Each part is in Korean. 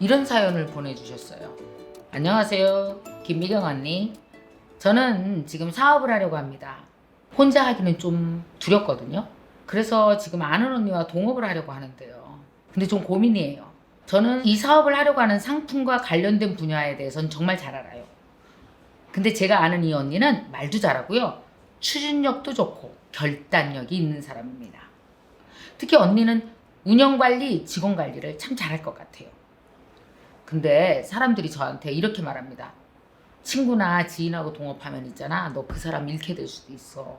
이런 사연을 보내주셨어요. 안녕하세요. 김미경 언니. 저는 지금 사업을 하려고 합니다. 혼자 하기는 좀 두렵거든요. 그래서 지금 아는 언니와 동업을 하려고 하는데요. 근데 좀 고민이에요. 저는 이 사업을 하려고 하는 상품과 관련된 분야에 대해서는 정말 잘 알아요. 근데 제가 아는 이 언니는 말도 잘하고요. 추진력도 좋고 결단력이 있는 사람입니다. 특히 언니는 운영관리, 직원관리를 참 잘할 것 같아요. 근데 사람들이 저한테 이렇게 말합니다. 친구나 지인하고 동업하면 있잖아. 너 그 사람 잃게 될 수도 있어.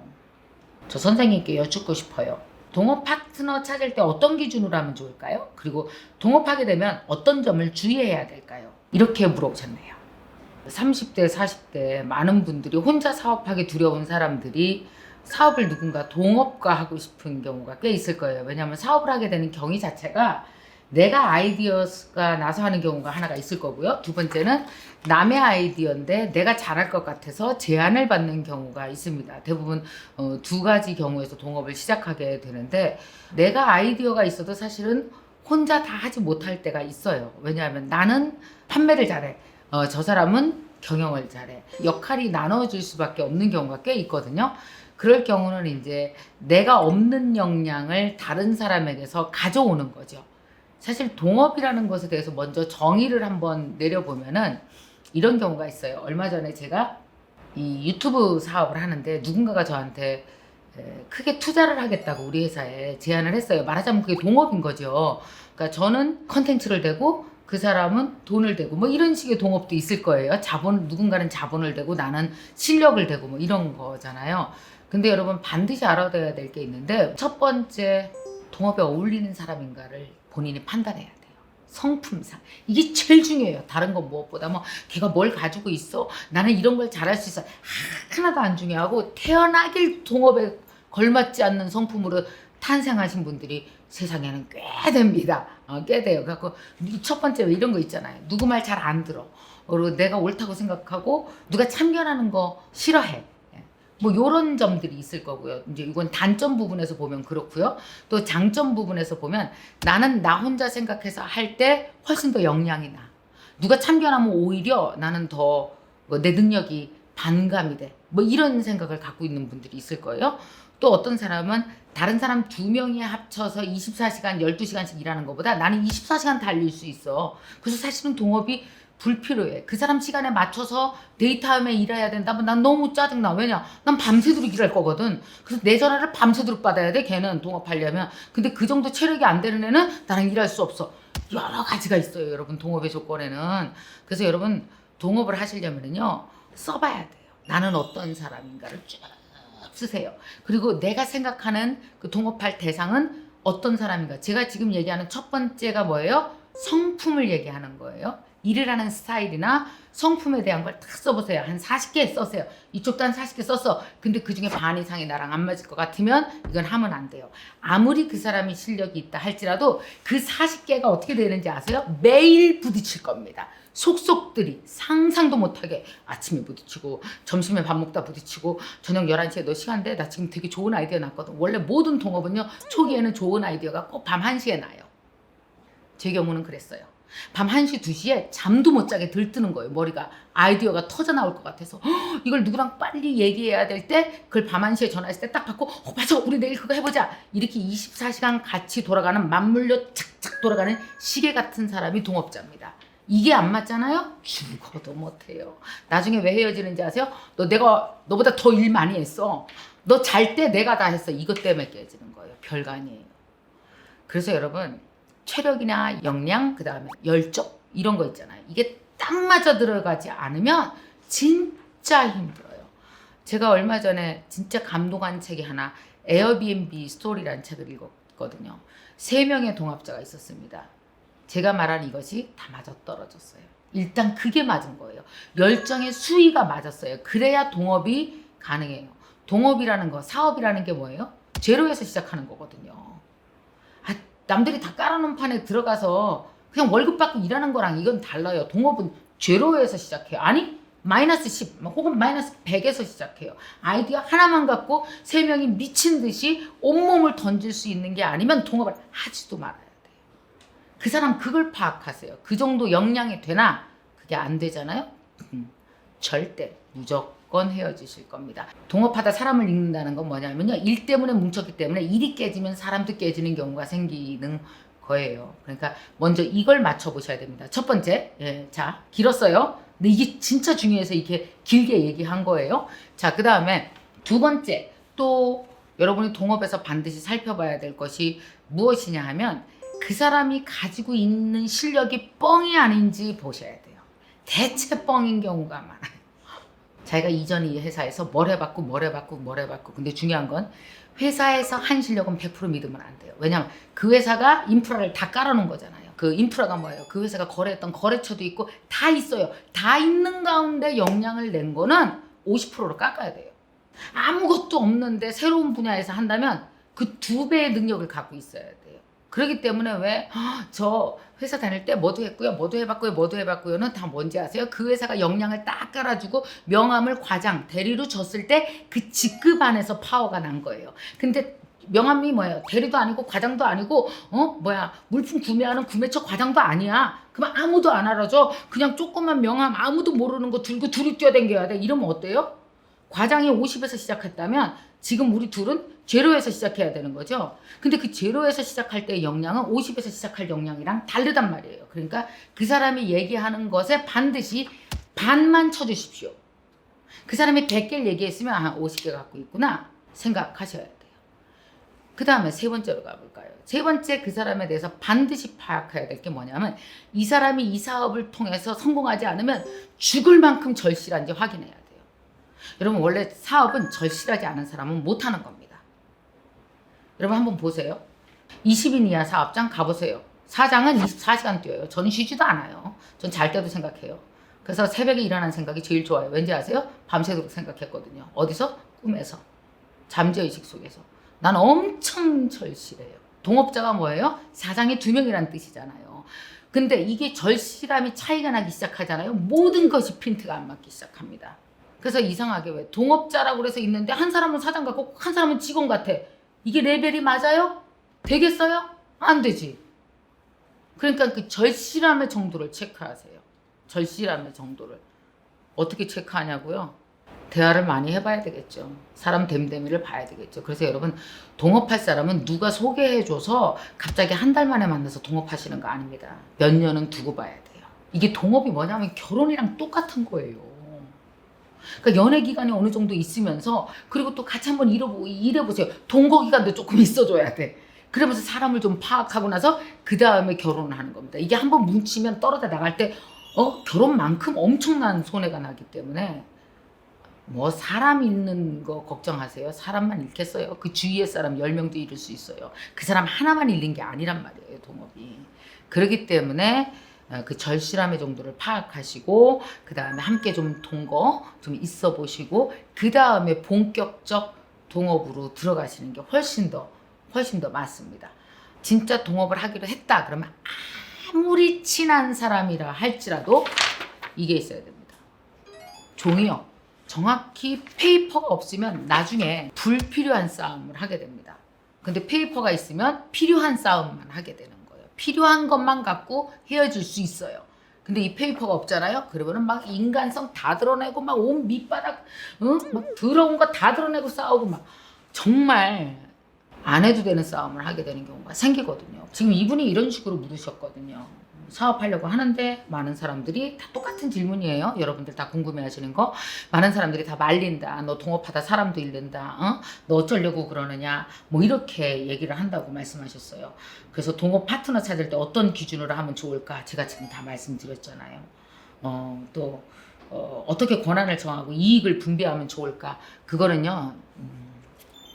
저 선생님께 여쭙고 싶어요. 동업 파트너 찾을 때 어떤 기준으로 하면 좋을까요? 그리고 동업하게 되면 어떤 점을 주의해야 될까요? 이렇게 물어보셨네요. 30대, 40대 많은 분들이 혼자 사업하기 두려운 사람들이 사업을 누군가 동업과 하고 싶은 경우가 꽤 있을 거예요. 왜냐하면 사업을 하게 되는 경위 자체가 내가 아이디어가 나서 하는 경우가 하나가 있을 거고요. 두 번째는 남의 아이디어인데 내가 잘할 것 같아서 제안을 받는 경우가 있습니다. 대부분 어, 두 가지 경우에서 동업을 시작하게 되는데 내가 아이디어가 있어도 사실은 혼자 다 하지 못할 때가 있어요. 왜냐하면 나는 판매를 잘해. 어, 저 사람은 경영을 잘해. 역할이 나눠질 수밖에 없는 경우가 꽤 있거든요. 그럴 경우는 이제 내가 없는 역량을 다른 사람에게서 가져오는 거죠. 사실 동업이라는 것에 대해서 먼저 정의를 한번 내려보면은 이런 경우가 있어요. 얼마 전에 제가 이 유튜브 사업을 하는데 누군가가 저한테 에, 크게 투자를 하겠다고 우리 회사에 제안을 했어요. 말하자면 그게 동업인 거죠. 그러니까 저는 컨텐츠를 대고 그 사람은 돈을 대고 뭐 이런 식의 동업도 있을 거예요. 자본 누군가는 자본을 대고 나는 실력을 대고 뭐 이런 거잖아요. 근데 여러분 반드시 알아둬야 될 게 있는데 첫 번째 동업에 어울리는 사람인가를 본인이 판단해야 돼요. 성품상 이게 제일 중요해요. 다른 건 무엇보다 뭐 걔가 뭘 가지고 있어 나는 이런 걸 잘할 수 있어 하나도 안 중요하고 태어나길 동업에 걸맞지 않는 성품으로 탄생하신 분들이 세상에는 꽤 됩니다. 어, 꽤 돼요. 그래갖고 이첫 번째 왜 이런 거 있잖아요. 누구 말 잘 안 들어. 그리고 내가 옳다고 생각하고 누가 참견하는 거 싫어해. 예. 뭐 요런 점들이 있을 거고요. 이제 이건 단점 부분에서 보면 그렇고요. 또 장점 부분에서 보면 나는 나 혼자 생각해서 할 때 훨씬 더 역량이 나. 누가 참견하면 오히려 나는 더뭐내 능력이 반감이 돼. 뭐 이런 생각을 갖고 있는 분들이 있을 거예요. 또 어떤 사람은 다른 사람 두 명이 합쳐서 24시간, 12시간씩 일하는 것보다 나는 24시간 달릴 수 있어. 그래서 사실은 동업이 불필요해. 그 사람 시간에 맞춰서 데이트하면 일해야 된다면 난 너무 짜증나. 왜냐? 난 밤새도록 일할 거거든. 그래서 내 전화를 밤새도록 받아야 돼. 걔는 동업하려면. 근데 그 정도 체력이 안 되는 애는 나랑 일할 수 없어. 여러 가지가 있어요. 여러분 동업의 조건에는. 그래서 여러분 동업을 하시려면요. 써봐야 돼요. 나는 어떤 사람인가를 쭉 쓰세요. 그리고 내가 생각하는 그 동업할 대상은 어떤 사람인가. 제가 지금 얘기하는 첫 번째가 뭐예요? 성품을 얘기하는 거예요. 일을 하는 스타일이나 성품에 대한 걸딱 써보세요. 한 40개 썼어요. 이쪽도 한 40개 썼어. 근데 그 중에 반 이상이 나랑 안 맞을 것 같으면 이건 하면 안 돼요. 아무리 그 사람이 실력이 있다 할지라도 그 40개가 어떻게 되는지 아세요? 매일 부딪힐 겁니다. 속속들이 상상도 못하게 아침에 부딪히고 점심에 밥 먹다 부딪히고 저녁 11시에 너 시간 돼? 나 지금 되게 좋은 아이디어 났거든. 원래 모든 동업은요. 초기에는 좋은 아이디어가 꼭 밤 1시에 나요. 제 경우는 그랬어요. 밤 1시, 2시에 잠도 못 자게 들뜨는 거예요. 머리가 아이디어가 터져 나올 것 같아서 헉, 이걸 누구랑 빨리 얘기해야 될 때 그걸 밤 1시에 전화했을 때 딱 받고 어, 맞아 우리 내일 그거 해보자 이렇게 24시간 같이 돌아가는 맞물려 착착 돌아가는 시계 같은 사람이 동업자입니다. 이게 안 맞잖아요? 죽어도 못해요. 나중에 왜 헤어지는지 아세요? 너 내가 너보다 더 일 많이 했어. 너 잘 때 내가 다 했어. 이것 때문에 깨지는 거예요. 별거 아니에요. 그래서 여러분 체력이나 역량 그 다음에 열정 이런 거 있잖아요. 이게 딱 맞아 들어가지 않으면 진짜 힘들어요. 제가 얼마 전에 진짜 감동한 책이 하나 에어비앤비 스토리라는 책을 읽었거든요. 세 명의 동업자가 있었습니다. 제가 말한 이것이 다 맞아 떨어졌어요. 일단 그게 맞은 거예요. 열정의 수위가 맞았어요. 그래야 동업이 가능해요. 동업이라는 거, 사업이라는 게 뭐예요? 제로에서 시작하는 거거든요. 아, 남들이 다 깔아놓은 판에 들어가서 그냥 월급 받고 일하는 거랑 이건 달라요. 동업은 제로에서 시작해요. 아니 마이너스 10 혹은 마이너스 100에서 시작해요. 아이디어 하나만 갖고 세 명이 미친 듯이 온몸을 던질 수 있는 게 아니면 동업을 하지도 말아야 돼요. 그 사람 그걸 파악하세요. 그 정도 역량이 되나? 그게 안 되잖아요. 음, 절대 무조건 헤어지실 겁니다. 동업하다 사람을 잃는다는 건 뭐냐면요. 일 때문에 뭉쳤기 때문에 일이 깨지면 사람도 깨지는 경우가 생기는 거예요. 그러니까 먼저 이걸 맞춰 보셔야 됩니다. 첫 번째, 예, 자 길었어요. 근데 이게 진짜 중요해서 이렇게 길게 얘기한 거예요. 자, 그 다음에 두 번째 또 여러분이 동업에서 반드시 살펴봐야 될 것이 무엇이냐 하면 그 사람이 가지고 있는 실력이 뻥이 아닌지 보셔야 돼요. 대체 뻥인 경우가 많아요. 자기가 이전 이 회사에서 뭘 해봤고 뭘 해봤고 뭘 해봤고 근데 중요한 건 회사에서 한 실력은 100% 믿으면 안 돼요. 왜냐하면 그 회사가 인프라를 다 깔아놓은 거잖아요. 그 인프라가 뭐예요? 그 회사가 거래했던 거래처도 있고 다 있어요. 다 있는 가운데 역량을 낸 거는 50%로 깎아야 돼요. 아무것도 없는데 새로운 분야에서 한다면 그 두 배의 능력을 갖고 있어야 돼요. 그렇기 때문에 왜 저 회사 다닐 때 뭐도 했고요, 뭐도 해봤고요, 뭐도 해봤고요는 다 뭔지 아세요? 그 회사가 역량을 딱 깔아주고 명함을 과장 대리로 줬을 때 그 직급 안에서 파워가 난 거예요. 근데 명함이 뭐예요? 대리도 아니고 과장도 아니고 어 뭐야 물품 구매하는 구매처 과장도 아니야. 그럼 아무도 안 알아줘. 그냥 조그만 명함 아무도 모르는 거 들고 둘이 뛰어댕겨야 돼. 이러면 어때요? 과장이 50에서 시작했다면 지금 우리 둘은 제로에서 시작해야 되는 거죠. 근데 그 제로에서 시작할 때의 역량은 50에서 시작할 역량이랑 다르단 말이에요. 그러니까 그 사람이 얘기하는 것에 반드시 반만 쳐주십시오. 그 사람이 100개를 얘기했으면 아 50개 갖고 있구나 생각하셔야 돼요. 그 다음에 세 번째로 가볼까요? 세 번째 그 사람에 대해서 반드시 파악해야 될 게 뭐냐면 이 사람이 이 사업을 통해서 성공하지 않으면 죽을 만큼 절실한지 확인해야 돼요. 여러분 원래 사업은 절실하지 않은 사람은 못하는 겁니다. 여러분 한번 보세요. 20인 이하 사업장 가보세요. 사장은 24시간 뛰어요. 저는 쉬지도 않아요. 전 잘 때도 생각해요. 그래서 새벽에 일어나는 생각이 제일 좋아요. 왠지 아세요? 밤새도록 생각했거든요. 어디서? 꿈에서. 잠재의식 속에서. 난 엄청 절실해요. 동업자가 뭐예요? 사장이 두 명이라는 뜻이잖아요. 근데 이게 절실함이 차이가 나기 시작하잖아요. 모든 것이 핀트가 안 맞기 시작합니다. 그래서 이상하게 왜 동업자라고 그래서 있는데 한 사람은 사장 같고 한 사람은 직원 같아. 이게 레벨이 맞아요? 되겠어요? 안 되지. 그러니까 그 절실함의 정도를 체크하세요. 절실함의 정도를. 어떻게 체크하냐고요? 대화를 많이 해봐야 되겠죠. 사람 됨됨이를 봐야 되겠죠. 그래서 여러분 동업할 사람은 누가 소개해줘서 갑자기 한 달 만에 만나서 동업하시는 거 아닙니다. 몇 년은 두고 봐야 돼요. 이게 동업이 뭐냐면 결혼이랑 똑같은 거예요. 그러니까 연애 기간이 어느 정도 있으면서 그리고 또 같이 한번 일해보, 일해보세요. 동거 기간도 조금 있어줘야 돼. 그러면서 사람을 좀 파악하고 나서 그 다음에 결혼을 하는 겁니다. 이게 한번 뭉치면 떨어져 나갈 때 어, 결혼만큼 엄청난 손해가 나기 때문에 뭐 사람 잃는 거 걱정하세요. 사람만 잃겠어요. 그 주위의 사람 10명도 잃을 수 있어요. 그 사람 하나만 잃는 게 아니란 말이에요. 동업이. 그렇기 때문에 어, 그 절실함의 정도를 파악하시고 그 다음에 함께 좀 동거 좀 있어 보시고 그 다음에 본격적 동업으로 들어가시는 게 훨씬 더 훨씬 더 맞습니다. 진짜 동업을 하기로 했다 그러면 아무리 친한 사람이라 할지라도 이게 있어야 됩니다. 종이요. 정확히 페이퍼가 없으면 나중에 불필요한 싸움을 하게 됩니다. 근데 페이퍼가 있으면 필요한 싸움만 하게 되는. 필요한 것만 갖고 헤어질 수 있어요. 근데 이 페이퍼가 없잖아요. 그러면은 막 인간성 다 드러내고 막 온 밑바닥, 응? 막 더러운 거 다 드러내고 싸우고 막 정말 안 해도 되는 싸움을 하게 되는 경우가 생기거든요. 지금 이분이 이런 식으로 물으셨거든요. 사업하려고 하는데 많은 사람들이 다 똑같은 질문이에요. 여러분들 다 궁금해 하시는 거. 많은 사람들이 다 말린다. 너 동업하다 사람도 잃는다. 어? 너 어쩌려고 그러느냐. 뭐 이렇게 얘기를 한다고 말씀하셨어요. 그래서 동업 파트너 찾을 때 어떤 기준으로 하면 좋을까? 제가 지금 다 말씀드렸잖아요. 어, 또 어, 어떻게 권한을 정하고 이익을 분배하면 좋을까? 그거는요. 음,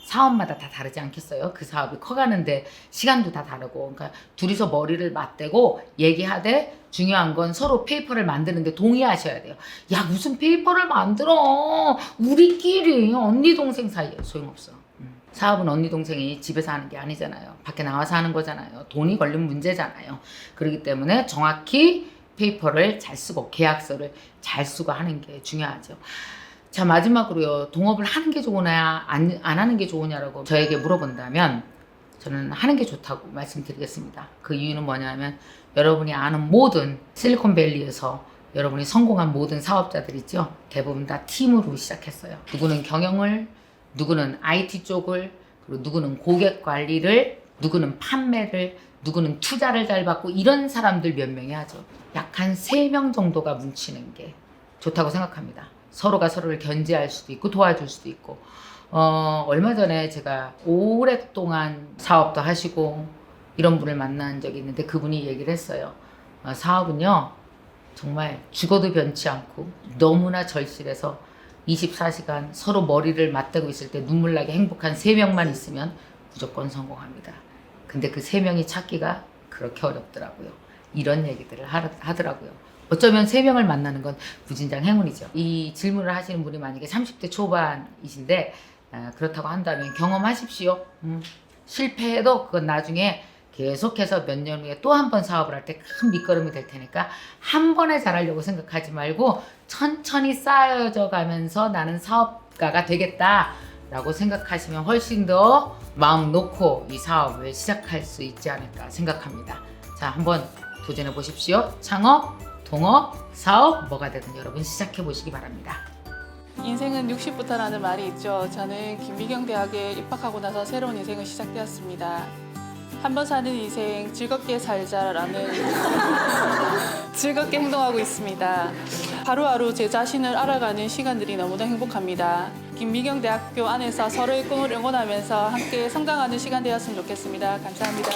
사업마다 다 다르지 않겠어요? 그 사업이 커가는데 시간도 다 다르고, 그러니까 둘이서 머리를 맞대고 얘기하되 중요한 건 서로 페이퍼를 만드는데 동의하셔야 돼요. 야 무슨 페이퍼를 만들어? 우리끼리 언니 동생 사이에 소용없어. 음. 사업은 언니 동생이 집에서 하는 게 아니잖아요. 밖에 나와서 하는 거잖아요. 돈이 걸린 문제잖아요. 그렇기 때문에 정확히 페이퍼를 잘 쓰고 계약서를 잘 쓰고 하는 게 중요하죠. 자 마지막으로요 동업을 하는 게 좋으냐 안, 안 하는 게 좋으냐라고 저에게 물어본다면 저는 하는 게 좋다고 말씀드리겠습니다. 그 이유는 뭐냐면 여러분이 아는 모든 실리콘밸리에서 여러분이 성공한 모든 사업자들 있죠. 대부분 다 팀으로 시작했어요. 누구는 경영을, 누구는 IT 쪽을, 그리고 누구는 고객 관리를, 누구는 판매를, 누구는 투자를 잘 받고 이런 사람들 몇 명이 하죠. 약 한 세 명 정도가 뭉치는 게 좋다고 생각합니다. 서로가 서로를 견제할 수도 있고 도와줄 수도 있고. 어, 얼마 전에 제가 오랫동안 사업도 하시고 이런 분을 만난 적이 있는데 그분이 얘기를 했어요. 어, 사업은요, 정말 죽어도 변치 않고 너무나 절실해서 24시간 서로 머리를 맞대고 있을 때 눈물 나게 행복한 세 명만 있으면 무조건 성공합니다. 근데 그세 명이 찾기가 그렇게 어렵더라고요. 이런 얘기들을 하, 하더라고요. 어쩌면 세 명을 만나는 건 무진장 행운이죠. 이 질문을 하시는 분이 만약에 30대 초반이신데 아, 그렇다고 한다면 경험하십시오. 음, 실패해도 그건 나중에 계속해서 몇 년 후에 또 한 번 사업을 할 때 큰 밑거름이 될 테니까 한 번에 잘하려고 생각하지 말고 천천히 쌓여져 가면서 나는 사업가가 되겠다 라고 생각하시면 훨씬 더 마음 놓고 이 사업을 시작할 수 있지 않을까 생각합니다. 자, 한번 도전해 보십시오. 창업, 동업, 사업 뭐가 되든 여러분 시작해 보시기 바랍니다. 인생은 60부터라는 말이 있죠. 저는 김미경 대학에 입학하고 나서 새로운 인생을 시작되었습니다. 한 번 사는 인생 즐겁게 살자라는 즐겁게 행동하고 있습니다. 하루하루 제 자신을 알아가는 시간들이 너무나 행복합니다. 김미경 대학교 안에서 서로의 꿈을 응원하면서 함께 성장하는 시간 되었으면 좋겠습니다. 감사합니다.